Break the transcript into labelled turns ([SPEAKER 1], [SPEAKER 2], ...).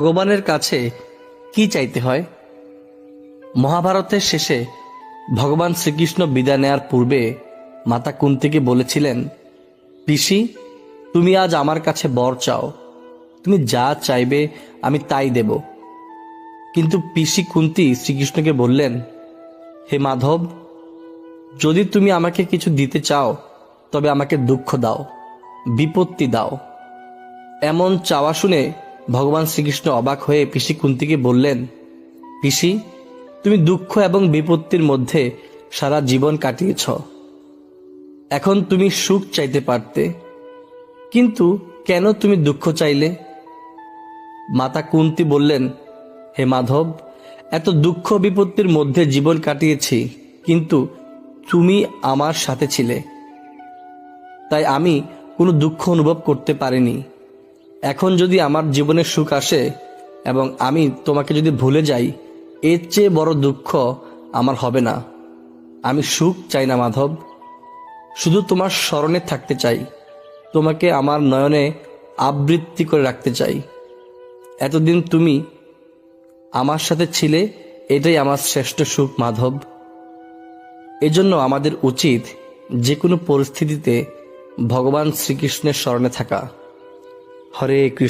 [SPEAKER 1] ভগবানের কাছে কি চাইতে হয়? মহাভারতের শেষে ভগবান শ্রীকৃষ্ণ বিদায় নেয়ার পূর্বে মাতা কুন্তিকে বলেছিলেন, পিসি, তুমি আজ আমার কাছে বর চাও। তুমি যা চাইবে আমি তাই দেব। কিন্তু পিসি কুন্তি শ্রীকৃষ্ণকে বললেন, হে মাধব, যদি তুমি আমাকে কিছু দিতে চাও, তবে আমাকে দুঃখ দাও, বিপত্তি দাও। এমন চাওয়া শুনে ভগবান শ্রীকৃষ্ণ অবাক হয়ে পিসি কুন্তিকে বললেন, পিসি, তুমি দুঃখ এবং বিপত্তির মধ্যে সারা জীবন কাটিয়েছ। এখন তুমি সুখ চাইতে পারতে। কিন্তু কেন তুমি দুঃখ চাইলে? মাতা কুন্তি বললেন, হে মাধব, এত দুঃখ বিপত্তির মধ্যে জীবন কাটিয়েছি, কিন্তু তুমি আমার সাথে ছিলে। তাই আমি কোনো দুঃখ অনুভব করতে পারিনি। এখন যদি আমার জীবনে সুখ আসে এবং আমি তোমাকে যদি ভুলে যাই, এর চেয়ে বড় দুঃখ আমার হবে না। আমি সুখ চাই না, মাধব। শুধু তোমার স্মরণে থাকতে চাই। তোমাকে আমার নয়নে আবৃত্তি করে রাখতে চাই। এতদিন তুমি আমার সাথে ছিলে, এটাই আমার শ্রেষ্ঠ সুখ, মাধব। এজন্য আমাদের উচিত যে কোনো পরিস্থিতিতে ভগবান শ্রীকৃষ্ণের স্মরণে থাকা। হরে কৃষ্ণ।